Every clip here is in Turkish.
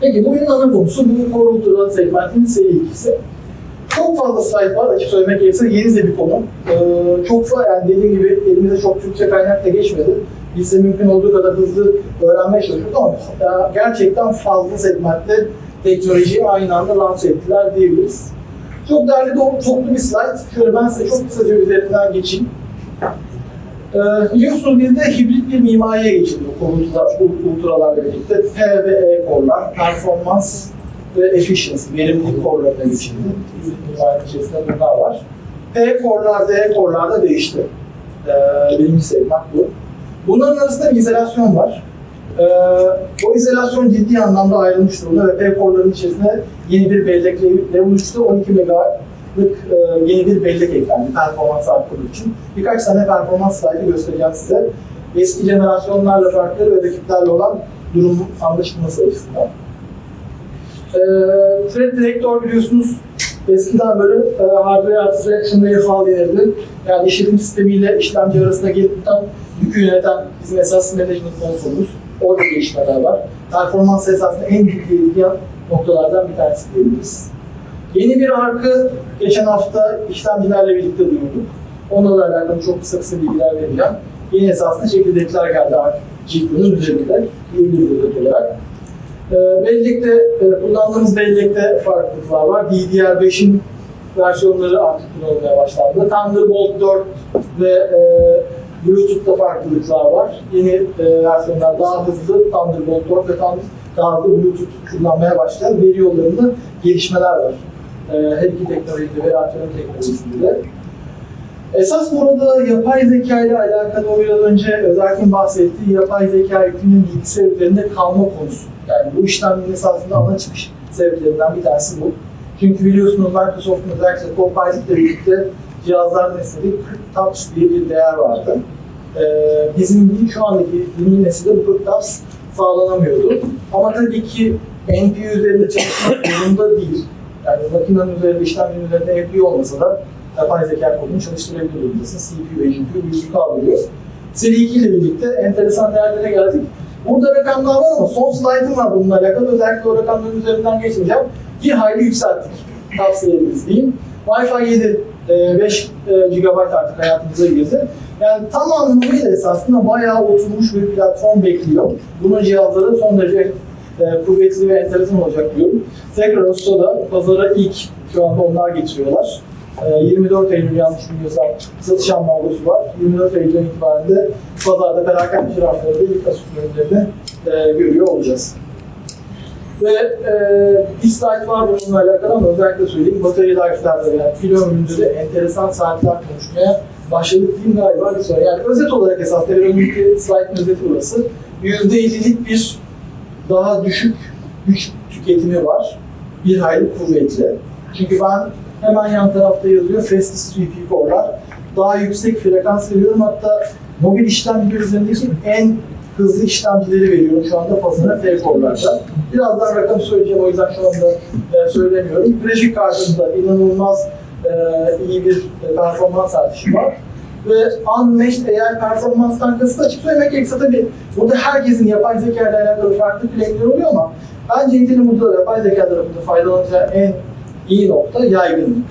Peki bugünün ana konusu bu Ultra segmentinin seri ikisi. Çok fazla slide var açık söylemek gerekirse yeni de bir konu. Ee, çok fazla yani dediğim gibi elimize çok Türkçe kaynak da geçmedi. Biz de mümkün olduğu kadar hızlı öğrenmeye çalışıyoruz ama ya gerçekten fazla segmentte teknolojiyi aynı anda lanse ettiler diyebiliriz. Çok değerli dolu, çoklu bir slide. Şöyle ben size çok kısaca üzerinden geçeyim. Ee, biliyorsunuz bizde hibrit bir mimariye geçiliyor konular, ultralarla birlikte. P ve E korlar, performans ve efficiency, verimlilik korlarına geçildi. Hibrit mimarinin içerisinde bunlar var. P korlar, D korlar da değişti. Ee, birinci segment bu. Bunların arasında bir izolasyon var. Ee, o izolasyon ciddi anlamda ayrılmış durumda ve P korların içerisinde yeni bir bellek level 3'te 12 megahertz lık e, yeni bir bellek eklendi performans arttırdığı için. Birkaç tane performans slaydı göstereceğim size. Eski jenerasyonlarla farklı ve rakiplerle olan durum anlaşılması açısından. E, Thread Director biliyorsunuz eskiden böyle e, hardware abstraction layer falan denirdi. Yani işletim sistemiyle işlemci arasında gelip tutan yükü yöneten bizim esas management konsolumuz. Orada gelişmeler var. Performans esasında en büyük noktalardan bir tanesi diyebiliriz. Yeni bir arkı geçen hafta işlemcilerle birlikte duyurduk. Onunla alakalı çok kısa kısa bilgiler vereceğim. Yeni esasında çekirdekler geldi artık GPU'nun üzerinde bir olarak. E, bellekte, e, kullandığımız bellekte farklılıklar var. DDR5'in versiyonları artık kullanılmaya başlandı. Thunderbolt 4 ve e, Bluetooth'ta farklılıklar var. Yeni e, versiyonlar daha hızlı Thunderbolt 4 ve daha hızlı Bluetooth kullanmaya başlayan veri yollarında gelişmeler var. E, her iki teknolojide ve artırım teknolojisinde de. Esas burada yapay zeka ile alakalı o biraz önce Özerkin bahsettiği yapay zeka yükünün bilgisayar üzerinde kalma konusu. Yani bu işlemlerin esasında ana çıkış sebeplerinden bir tanesi bu. Çünkü biliyorsunuz Microsoft'un özellikle Copilot ile birlikte cihazların nesnede 40 TOPS diye bir değer vardı. Ee, bizim şu andaki yeni nesilde bu 40 TOPS sağlanamıyordu. Ama tabii ki NPU üzerinde çalışmak zorunda değil. Yani makinenin üzerinde, işlemcinin üzerinde NPU olmasa da yapay zeka kodunu çalıştırabilir durumdasın. CPU ve GPU büyük kaldırıyor. Seri 2 ile birlikte enteresan değerlere geldik. Burada rakamlar var ama son slaytım var bununla alakalı. Özellikle o rakamların üzerinden geçmeyeceğim. Bir hayli yükselttik. Tavsiye ederiz diyeyim. Wi-Fi 7 e, 5 GB artık hayatımıza girdi. Yani tam anlamıyla esasında bayağı oturmuş bir platform bekliyor. Bunun cihazları son derece e, kuvvetli ve enteresan olacak diyorum. Tekrar Usta'da pazara ilk şu anda onlar getiriyorlar. E, 24 Eylül yanlış bilmiyorsam satış ambargosu var. 24 Eylül'den itibaren de pazarda perakende raflarında ilk Asus ürünlerini e, görüyor olacağız. Ve e, bir slide var bununla alakalı ama özellikle söyleyeyim. Battery life'larda yani pil ömründe de enteresan saatler konuşmaya başladık diyeyim galiba bir sonra. Yani özet olarak esas önceki slide'ın özeti burası. %50'lik bir daha düşük güç tüketimi var. Bir hayli kuvvetli. Çünkü ben hemen yan tarafta yazıyor fastest CPU core'lar. Daha yüksek frekans veriyorum hatta mobil işlemciler üzerindeki en hızlı işlemcileri veriyorum şu anda pazara F core'larda. Birazdan rakam söyleyeceğim o yüzden şu anda e, söylemiyorum. Grafik kartında inanılmaz e, iyi bir e, performans artışı var. Ve unmatched eğer performanstan kasıt açık söylemek gerekirse tabii burada herkesin yapay zeka ile alakalı farklı claimler oluyor ama bence Intel'in burada yapay zeka tarafında faydalanacağı en iyi nokta yaygınlık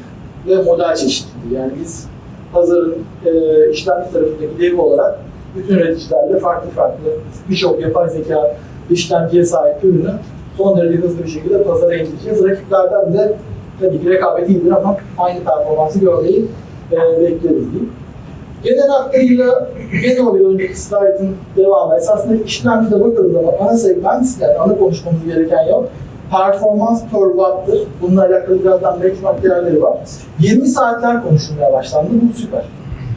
ve model çeşitliliği. Yani biz pazarın e, işlemci tarafındaki dev olarak bütün üreticilerle farklı farklı birçok yapay zeka işlemciye sahip ürünü son derece hızlı bir şekilde pazara indireceğiz. Rakiplerden de tabii ki rekabet iyidir ama aynı performansı görmeyi e, bekleriz diyeyim. Genel hatlarıyla genel olarak önceki slaytın devamı esasında işlemcide bakıldığı zaman ana segment yani ana konuşmamız gereken yok performans per watt'tır. Bununla alakalı birazdan benchmark değerleri var. 20 saatler konuşulmaya başlandı. Bu süper.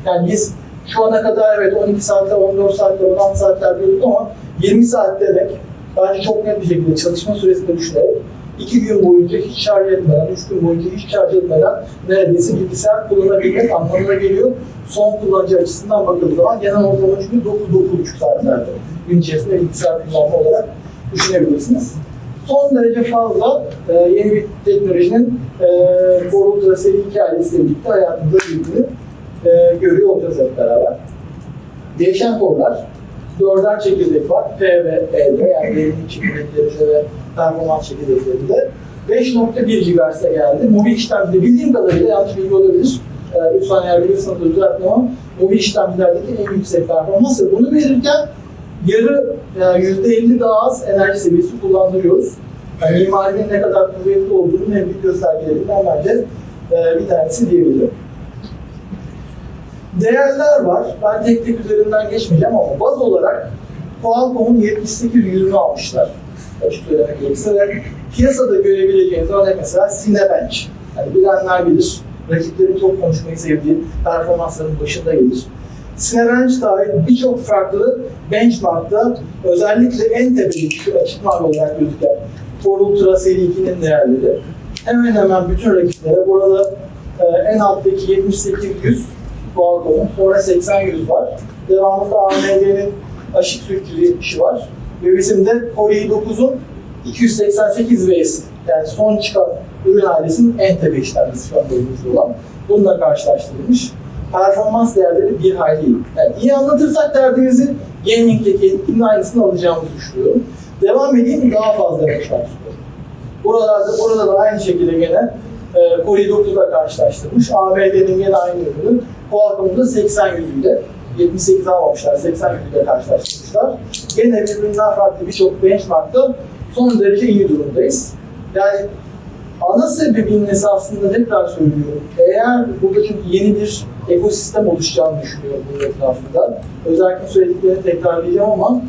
Yani biz şu ana kadar evet 12 saatler, 14 saatler, 16 saatler diyorduk ama 20 saat demek bence çok net bir şekilde çalışma süresinde düşünerek 2 gün boyunca hiç şarj etmeden, 3 gün boyunca hiç şarj etmeden neredeyse bilgisayar kullanabilmek anlamına geliyor. Son kullanıcı açısından bakıldığı zaman genel ortalama çünkü 9-9,5 saatlerde gün içerisinde bilgisayar kullanma olarak düşünebilirsiniz son derece fazla e, yeni bir teknolojinin e, seri 2 ailesiyle birlikte hayatımıza girdiğini e, görüyor olacağız hep beraber. Değişen konular. Dörder çekirdek var. P ve E'de yani derinlik çekirdeklerinde ve performans çekirdeklerinde. 5.1 GHz'e geldi. Mobil işlemcide bildiğim kadarıyla yanlış bilgi olabilir. Ee, lütfen eğer biliyorsanız da düzeltin ama mobil işlemcilerdeki en yüksek performans ve bunu verirken yarı yani %50 daha az enerji seviyesi kullandırıyoruz. Yani mimarinin ne kadar kuvvetli olduğunu en büyük göstergelerinden bence e, bir tanesi diyebilirim. Değerler var. Ben tek tek üzerinden geçmeyeceğim ama baz olarak Qualcomm'un 78 yüzünü almışlar. Açık söylemek gerekirse ve piyasada görebileceğiniz örnek mesela Cinebench. Yani bilenler bilir. Rakiplerin çok konuşmayı sevdiği performansların başında gelir. Cinebench dahil birçok farklı benchmarkta özellikle en tepedeki açık mavi olarak gözüken Ford Ultra Seri 2'nin değerleri hemen hemen bütün rakiplere burada e, en alttaki 7800 Qualcomm'un sonra 80-100 var. Devamında AMD'nin aşık sürücülü işi var. Ve bizim de Core i9'un 288 V'si. Yani son çıkan ürün ailesinin en tepe işlemcisi şu elimizde olan. Bununla karşılaştırılmış. Performans değerleri bir hayli iyi. Yani iyi anlatırsak derdinizi gaming'deki etkinin aynısını alacağımızı düşünüyorum. Devam edeyim daha fazla sunuyorum. Buralarda, burada da aynı şekilde gene e, Core i9'la karşılaştırmış. AMD'nin gene aynı ürünü. Qualcomm'da 80 yüzüyle 78 almamışlar, 80 yüzüyle karşılaştırmışlar. Gene birbirinden farklı birçok benchmarkta son derece iyi durumdayız. Yani ana sebebinin esasında tekrar söylüyorum. Eğer burada çünkü yeni bir ekosistem oluşacağını düşünüyorum bunun etrafında. Özellikle söylediklerini tekrarlayacağım ama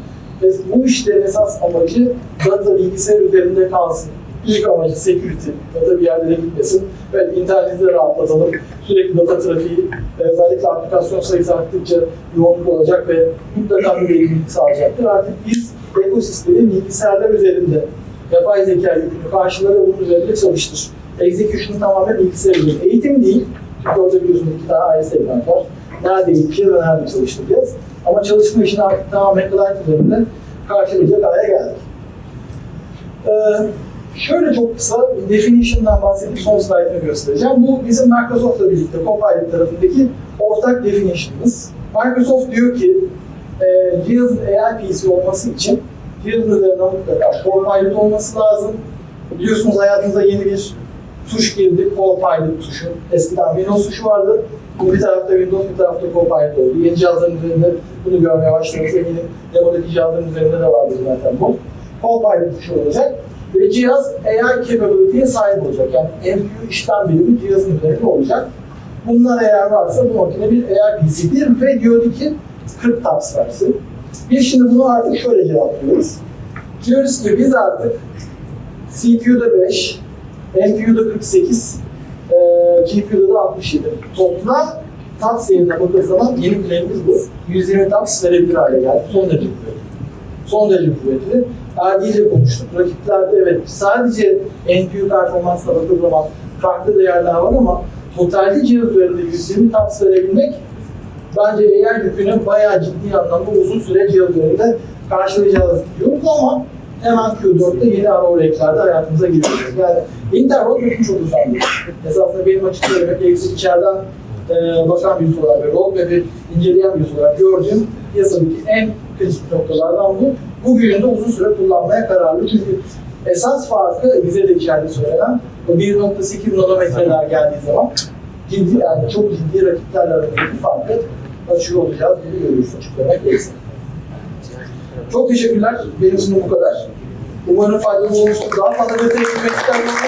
bu işlerin esas amacı data bilgisayar üzerinde kalsın. İlk amacı security, data bir yerlere gitmesin. Evet, interneti rahatlatalım. Sürekli data trafiği, özellikle aplikasyon sayısı arttıkça yoğunluk olacak ve mutlaka bir verimlilik sağlayacaktır. Artık biz ekosistemi bilgisayarlar üzerinde yapay zeka yükünü karşılara bunun üzerinde çalıştır. Execution tamamen bilgisayar üzerinde. Eğitim değil. Çünkü orada biliyorsunuz iki tane ayrı segment var. Nerede ve nerede çalıştıracağız. Ama çalışma işini artık tamamen cloud üzerinde karşılayacak hale geldik. Ee, şöyle çok kısa bir definition'dan bahsedip son slide'ını göstereceğim. Bu bizim Microsoft'la birlikte Copilot tarafındaki ortak definition'ımız. Microsoft diyor ki e, cihazın AI PC olması için üzerinde mutlaka Copilot olması lazım. Biliyorsunuz hayatımıza yeni bir tuş girdi, Copilot tuşu. Eskiden Windows tuşu vardı. Bu bir tarafta Windows, bir tarafta Copilot oldu. Yeni cihazların üzerinde bunu görmeye başladığımız eminim demodaki cihazların üzerinde de vardır zaten bu. Copilot tuşu olacak ve cihaz AI capability'ye sahip olacak. Yani NPU işlem birimi cihazın üzerinde olacak. Bunlar eğer varsa bu makine bir AI PC'dir ve diyordu ki 40 TOPS versin. Biz şimdi bunu artık şöyle cevaplıyoruz. Diyoruz ki biz artık CPU'da 5, NPU'da 48, e, GPU'da da 67. Toplam TOPS sayımına bakıldığı zaman yeni planımız bu. 120 TOPS verebilir hale geldi. Son derece kuvvetli. Son derece kuvvetli. İle konuştuk. Rakiplerde evet sadece NPU performansına bakıldığı zaman farklı değerler var ama totalde cihaz üzerinde 120 TOPS verebilmek bence AI yükünü bayağı ciddi anlamda uzun süre cihaz üzerinde karşılayacağız diyoruz ama hemen Q4'te yeni ara örneklerde hayatımıza giriyoruz. Yani Intel Roadmap'in çok uzandı. Esasında benim açık söylemek gerekirse içeriden e, bakan birisi olarak ve Roadmap'i inceleyen birisi olarak gördüğüm piyasadaki en kritik noktalardan bu. Bugün de uzun süre kullanmaya kararlı. Çünkü esas farkı bize de içeride söylenen o 1.8 nanometreler geldiği zaman ciddi yani çok ciddi rakiplerle arasındaki farkı açıyor olacağız gibi görüyoruz açıklamak gerekirse. Çok teşekkürler. Benim sunum bu kadar. Umarım faydalı olmuştur. Daha fazla detaya girmek isterim ama